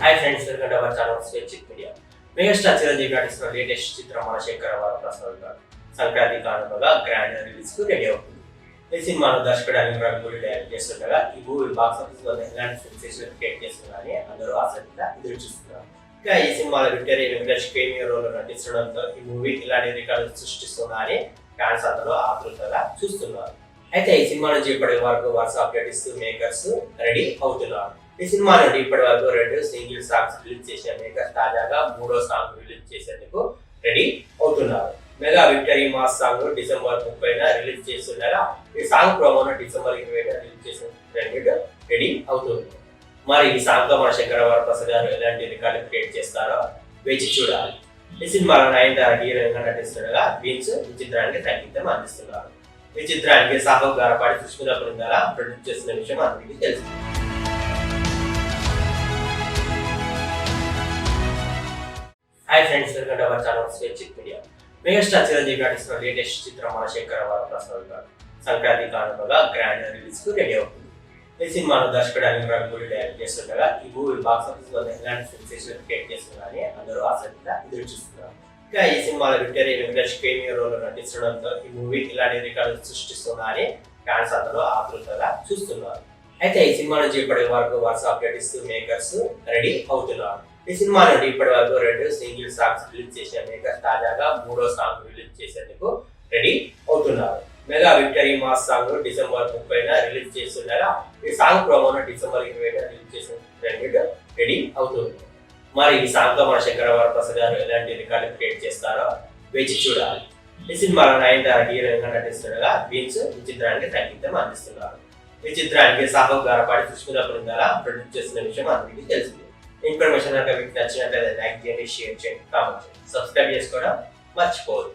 Hi friends welcome to our channel Swechchik media megastar Chiranjeevi నటిస్తున్న latest చిత్రం మన శంకర వరప్రసాద్ గారు సంక్రాంతి కారణంగా గ్రాండ్ రిలీజ్కు రెడీ అవుతుంది. ఈ సినిమాను దర్శకుడు అనిల్ రావిపూడి డైరెక్ట్ చేస్తుండగా ఈ మూవీ బాక్స్ ఆఫీస్ వద్ద ఎలాంటి సెన్సేషన్ క్రియేట్ చేస్తుందని అందరూ ఆసక్తిగా ఎదురు చూస్తున్నారు. ఇంకా ఈ సినిమాలో విక్టరీ వెంకటేష్ కేమియర్ రోల్ నటించడంతో ఈ మూవీ ఇలాంటి రికార్డు సృష్టిస్తుందా అని ఫ్యాన్స్ అందరూ ఆతృతగా చూస్తున్నారు. అయితే ఈ సినిమా నుంచి ఇప్పటి వరకు వరుస అప్డేట్ ఇస్తూ మేకర్స్ రెడీ అవుతున్నారు. ఈ సినిమా నుండి ఇప్పటి వరకు రెండు సింగిల్ సాంగ్స్ రిలీజ్ చేసిన మేకర్స్ తాజాగా మూడో సాంగ్ రిలీజ్ చేసేందుకు రెడీ అవుతున్నారు. Mega victory mass song December ముప్పైన రిలీజ్ చేస్తుండగా ఈ సాంగ్ ప్రోమోను డిసెంబర్ ఇరవైన రిలీజ్ చేసిన రెండు రెడీ అవుతుంది. మరి ఈ సాంగ్తో మన శంకర వరప్రసాద్ గారు ఎలాంటి రికార్డు క్రియేట్ చేస్తారో వేచి చూడాలి. ఈ సినిమాలో నయనతార హీరోయిన్గా నటిస్తుండగా బీన్స్ ఈ చిత్రానికి సంగీతం అందిస్తున్నారు. ఈ చిత్రానికి సాహబ్ గారపాటి సుష్మిత బృందాల ప్రొడ్యూస్ చేసిన విషయం అందరికీ తెలుసు. Hi friends welcome to our channel Swechchik media megastar Chiranjeevi నటిస్తున్న లేటెస్ట్ చిత్రం మన శంకర ప్రసాద్ గారు సంక్రాంతి కానుకగా గ్రాండ్ రిలీజ్కు రెడీ అవుతుంది. ఈ సినిమాను దర్శకుడు అనిల్ రావిపూడి డైరెక్ట్ చేస్తుండగా ఈ మూవీ బాక్స్ ఆఫీస్ వద్ద ఎలాంటి సెన్సేషన్ క్రియేట్ చేస్తుందని అందరూ ఆసక్తిగా ఎదురు చూస్తున్నారు. ఇంకా ఈ సినిమాలో విక్టరీ వెంకటేష్ కేమియో రోల్ నటించడంతో ఈ మూవీ ఇలాంటి రికార్డు సృష్టిస్తుందా అని ఫ్యాన్స్ అందరూ ఆతృతగా చూస్తున్నారు. అయితే ఈ సినిమా నుంచి ఇప్పటి వరకు వాట్సాప్ అప్డేట్ ఇస్తూ మేకర్స్ రెడీ అవుతున్నారు. ఈ సినిమా నుండి ఇప్పటి వరకు రెండు సింగిల్ సాంగ్స్ రిలీజ్ చేసే మేకర్స్ తాజాగా మూడో సాంగ్ రిలీజ్ చేసేందుకు రెడీ అవుతున్నారు. Mega victory mass song December ముప్పైన రిలీజ్ చేస్తుండగా ఈ సాంగ్ ప్రోమోను డిసెంబర్ ఇరవై రిలీజ్ చేసిన రెడీ అవుతుంది. మరి ఈ సాంగ్ మన శంకర వరప్రసాద్ గారు ఎలాంటి రికార్డు క్రియేట్ చేస్తారో వేచి చూడాలి. ఈ సినిమాలో నయనతార హీరోయిన్ నటిస్తుండగా బీన్స్ ఈ చిత్రానికి సంగీతం అందిస్తున్నారు. ఈ చిత్రానికి సాహో గారపాటి సుష్మిత బృందాల ప్రొడ్యూస్ చేస్తున్న విషయం అందరికీ తెలిసింది. ఇన్ఫర్మేషన్ కనుక మీకు నచ్చినట్లయితే లైక్ చేయండి షేర్ చేయండి కామెంట్ చేయండి సబ్స్క్రైబ్ చేసుకోవడం మర్చిపోవద్దు.